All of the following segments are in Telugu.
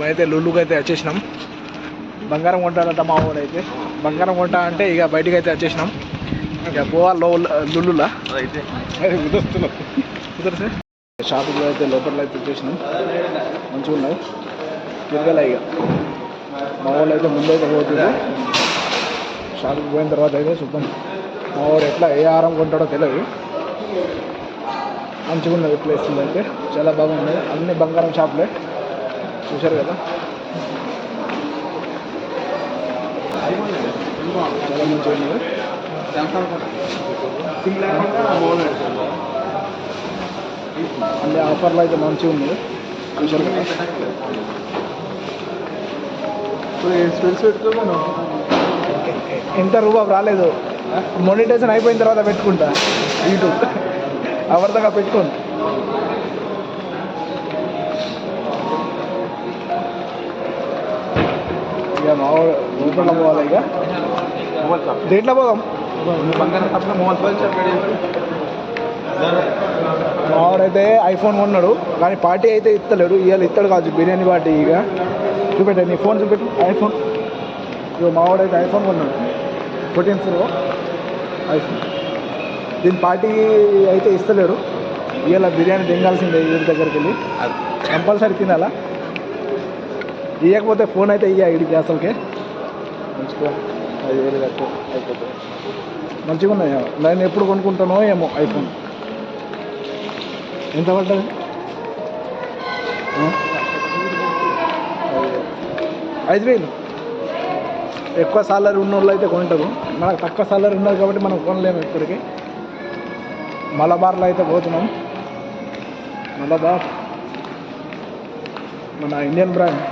మేమైతే లుల్లుకి అయితే వచ్చేసినాం. బంగారం కొంటాడంట మా వాడు అయితే బంగారం కొంటా అంటే ఇక బయటికి అయితే వచ్చేసినాం. ఇక పోవాలి లో లుల్లులా అయితే సార్? షాపింగ్ అయితే లోపల అయితే వచ్చేసినాం. మంచిగా ఉన్నాయి. తిరగల ఇక. మా వాళ్ళు అయితే ముందైతే పోతుంది షాపింగ్ పోయిన తర్వాత అయితే చూద్దాం. మా వాడు ఎట్లా ఏ ఆహారం కొంటాడో తెలియదు మంచిగా ఉన్నది ప్లేస్ అయితే. చాలా బాగుంది అన్ని బంగారం షాపులే. చూశారు కదా? చాలా మంచిగా ఉన్నది అన్ని ఆఫర్లు అయితే మంచిగా ఉంది చూశారు కదా? ఇంత రూపాయి రాలేదు. మోనిటైజేషన్ అయిపోయిన తర్వాత పెట్టుకుంటా. యూట్యూబ్ ఎవరిదాకా పెట్టుకోండి ఇక మా వాడు లోపల పోవాలి ఇక. దేంట్లో పోదాం? మా వాడైతే ఐఫోన్ కొన్నాడు కానీ పార్టీ అయితే ఇస్తలేడు ఇవాళ ఇస్తాడు కావచ్చు బిర్యానీ పార్టీ ఇక. చూపెట్ట నీ ఫోన్ చూపెట్టు ఐఫోన్. ఇక మా వాడైతే ఐఫోన్ కొన్నాడు ఫోర్టీన్ ప్రో ఐఫోన్. దీని పార్టీ అయితే ఇస్తలేడు ఇవాళ బిర్యానీ తినాల్సిందే వీడి దగ్గరికి వెళ్ళి. కంపల్సరీ తినాలా? ఇవ్వకపోతే ఫోన్ అయితే ఇయ్య ఇడికి అసలుకే మంచిగా ఐదు వేలు కట్టు అయిపోతుంది. మంచిగా ఉన్నాయి నేను ఎప్పుడు కొనుక్కుంటానో ఏమో ఐఫోన్. ఎంత పడ్డది? ఐదు వేలు. ఎక్కువ సాలరీ ఉన్న వాళ్ళు అయితే కొంటారు. మనకు తక్కువ సాలరీ ఉన్నది కాబట్టి మనం కొనలేము ఇప్పటికి. మలబార్లో అయితే పోతున్నాం. మలబార్. మన ఇండియన్ బ్రాండ్.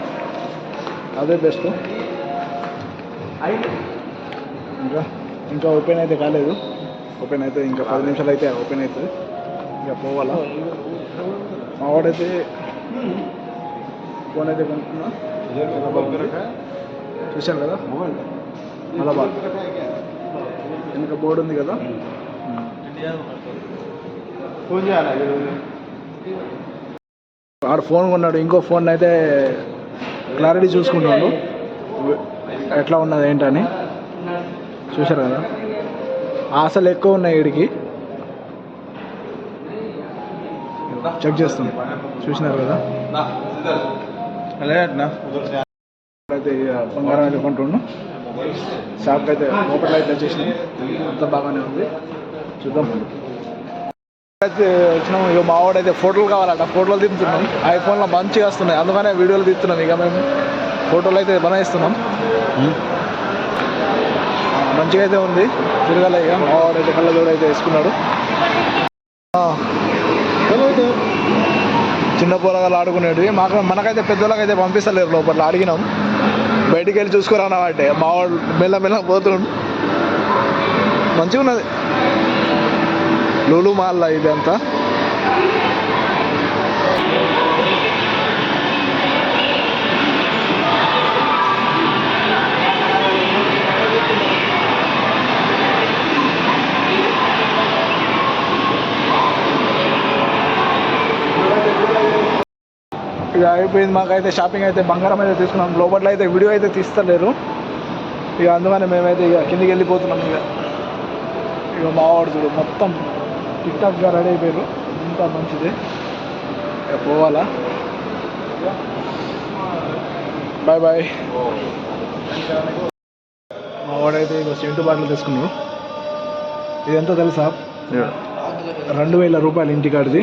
అదే బెస్ట్ ఇంకా ఇంకా ఓపెన్ అయితే కాలేదు. ఓపెన్ అయితే ఇంకా పది నిమిషాలు అయితే ఓపెన్ అవుతుంది. ఇంకా పోవాలా? మా వాడైతే ఫోన్ అయితే కొనుక్కున్నా. చూశాను కదా? మలబార్. వెనక బోర్డు ఉంది కదా? ఫోన్ చేయాలి? ఆడు ఫోన్ కొన్నాడు ఇంకో ఫోన్ అయితే క్లారిటీ చూసుకుంటున్నాడు ఎట్లా ఉన్నది ఏంటని? చూసారు కదా? ఆశలు ఎక్కువ ఉన్నాయి వీడికి చెక్ చేస్తాం. చూసినారు కదా? అయితే ఇక బంగారం అయితే కొంటున్నాం షాప్ అయితే లోపల అయితే వచ్చేసినాం అంత బాగానే ఉంది. చూద్దాం. అయితే వచ్చినాం ఇక మా వాడైతే ఫోటోలు కావాలట. ఫోటోలు దింపుతున్నాం. ఐఫోన్లో మంచిగా వస్తున్నాయి. అందుకనే వీడియోలు తీస్తున్నాం. ఇక మేము ఫోటోలు అయితే బనాయిస్తున్నాం. మంచిగా అయితే ఉంది. తిరగాల ఇక. మా కళ్ళ కళ్ళజోడు అయితే వేసుకున్నాడు. ఆ. చిన్న పొలగాలు ఆడుకునేవి మాకు మనకైతే పెద్దోళ్ళకైతే పంపిస్తలేరు లోపల. అడిగినాం. బయటికి వెళ్ళి చూసుకురానా అంటే మా వాడు మెల్ల మెల్ల పోతున్నాడు మంచిగా ఉన్నది లూలు మాల్ ఇదంతా ఇక అయిపోయింది మాకైతే షాపింగ్ అయితే బంగారం అయితే తీసుకున్నాం. లోపల అయితే వీడియో అయితే తీస్తలేరు. ఇక అందుకని మేమైతే ఇక కిందికి వెళ్ళిపోతున్నాం ఇక. ఇక మావాడు చూడు మొత్తం టిక్ టాక్గా రెడీ అయిపోయారు ఇంత మంచిది. ఇక పోవాలా? Bye bye. మావాడైతే ఇక సెంటు బాటిల్ తీసుకున్నాడు ఇది ఎంతో తెలుసా రెండు వేల రూపాయలు ఇంటికాడిది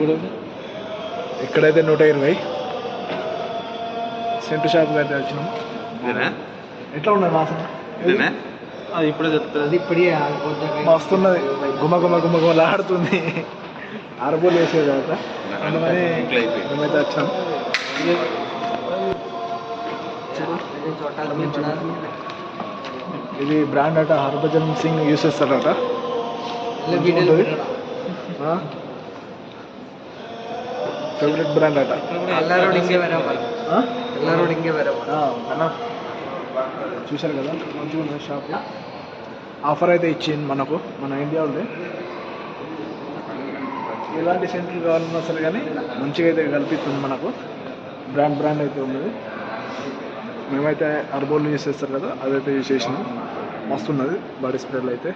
ఇక్కడైతే నూట ఇరవై. సెంటు షాప్కి అయితే వచ్చినాం. ఇదేనా? ఎట్లా వాసన? ఇదేనా? అది ఇప్పుడే చెప్తుంది మస్తున్నది గుమ గుమ గుమ గుమలాడుతుంది అరబోలు వేసేది తర్వాత అందుకని ఇంట్లో అయిపోయింది. మేమైతే వచ్చాం ఇది బ్రాండ్ అట హర్భజన్ సింగ్ యూస్ చేస్తాడట ఫేవరెట్ బ్రాండ్ అట ಎಲ್ಲರೂ ಹಿಂಗೆ ಬರೋ ఆ? ಎಲ್ಲರೂ ಹಿಂಗೆ ಬರೋ ఆ, అన్న చూశారు కదా మంచిగా ఉంది షాప్. ఆఫర్ అయితే ఇచ్చింది మనకు మన ఇండియా ఎలాంటి సెంట్లు కావాలన్నా సరే కానీ మంచిగా అయితే కల్పిస్తుంది మనకు. బ్రాండ్ బ్రాండ్ అయితే ఉన్నది. మేమైతే అర్బోల్ యూస్ చేస్తారు కదా అదైతే యూస్ చేసినాం. మస్తు ఉన్నది బాడీ స్ప్రేలు అయితే.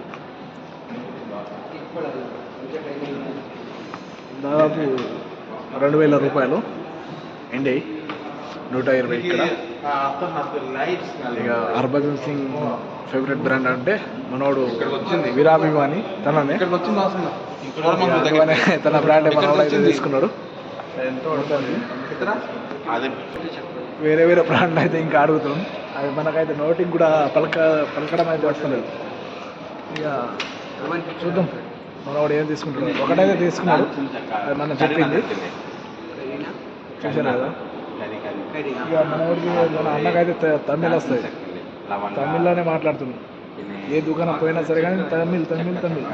దాదాపు రెండు వేల రూపాయలు ఎండి నూట ఇరవై ఇక్కడ. ఇక హర్భజన్ సింగ్ ఫేవరెట్ బ్రాండ్ అంటే మనోడు వీరాభిమాని తననే. తన బ్రాండ్ మనోడు అయితే తీసుకున్నాడు. అది. వేరే వేరే బ్రాండ్ అయితే ఇంకా అడుగుతున్నాం అది మనకైతే నోటికి కూడా పలక పలకడం అయితే వస్తలేదు. ఇక చూద్దాం. మనవాడు ఏం తీసుకుంటాడు. ఒకటైతే తీసుకున్నాడు. అది మనం చెప్పింది. చూసాను కదా? ఇక మనవాడికి మన అన్నకైతే తమిళ్ వస్తుంది తమిళ్ళోనే మాట్లాడుతున్నాం. ఏ దుకాణం పోయినా సరే కానీ తమిళ్ తమిళ్ తమిళ్.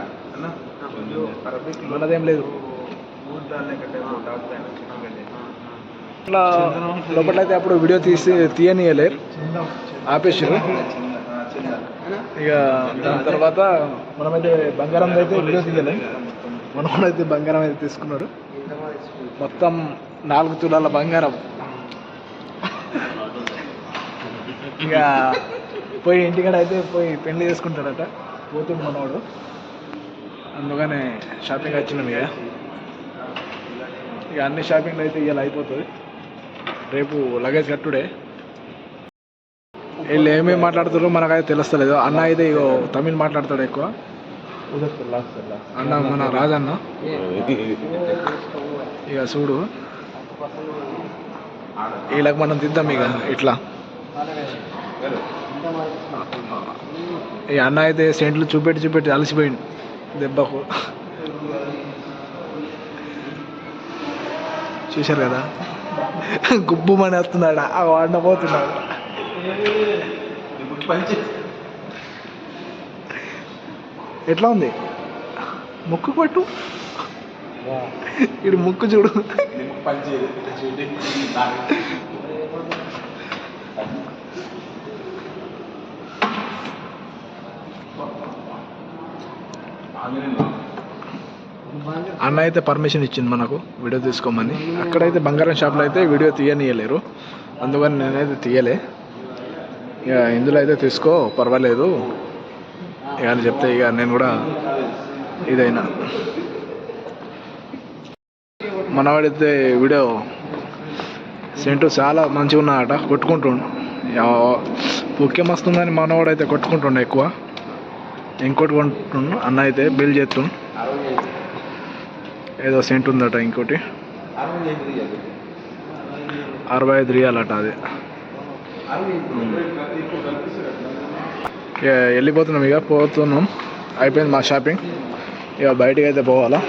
మనదేం లేదు. ఇట్లా అయితే అప్పుడు వీడియో తీసి తీయనియలే. ఆపేసారు ఇక దాని తర్వాత మనమైతే బంగారం అయితే వీడియో తీయలే. మనమైతే బంగారం అయితే తీసుకున్నాడు మొత్తం నాలుగు తులాల బంగారం. ఇక పోయి ఇంటికాడ అయితే పోయి పెళ్ళి చేసుకుంటాడట. పోతుండు మనవాడు అందుకనే షాపింగ్ వచ్చినాం ఇక. ఇక అన్ని షాపింగ్లు అయితే ఇవాళ అయిపోతుంది. రేపు లగేజ్ కట్టుడే. వీళ్ళు ఏమేమి మాట్లాడుతారో మనకైతే తెలుస్తలేదు. అన్న అయితే ఇగో తమిళ్ మాట్లాడతాడు ఎక్కువ. అన్న మన రాజన్న. ఇక చూడు. వీళ్ళకి మనం తిద్దాం ఇక ఇట్లా. ఈ అన్న అయితే సెంట్లు చూపెట్టి చూపెట్టి అలసిపోయింది దెబ్బకు. చూశారు కదా? గుబ్బు మని వస్తున్నాడు ఆ వాడినపోతున్నాడు ఎట్లా ఉంది? ముక్కు పట్టు? ఇడు ముక్కు చూడు. పంచి అన్న అయితే పర్మిషన్ ఇచ్చింది మనకు. వీడియో తీసుకోమని. అక్కడైతే బంగారం షాప్లో అయితే వీడియో తీయనియలేరు. అందుకని నేనైతే తీయలే. ఇక ఇందులో అయితే తీసుకో పర్వాలేదు. ఇక అని చెప్తే ఇక నేను కూడా ఇదైనా. మనవాడైతే వీడియో సెంటు చాలా మంచిగా ఉన్నాడట కొట్టుకుంటుండు. ముఖ్యం వస్తుందని మనవాడైతే కొట్టుకుంటుండే ఎక్కువ. ఇంకోటి కొంటుండు అన్న అయితే బిల్ చేస్తుండు ఏదో సెంట్ ఉందట ఇంకోటి. అరవై ఐదు రియాలట అది. ఇక వెళ్ళిపోతున్నాం ఇక పోతున్నాం. అయిపోయింది మా షాపింగ్. ఇక బయటికి అయితే పోవాలా.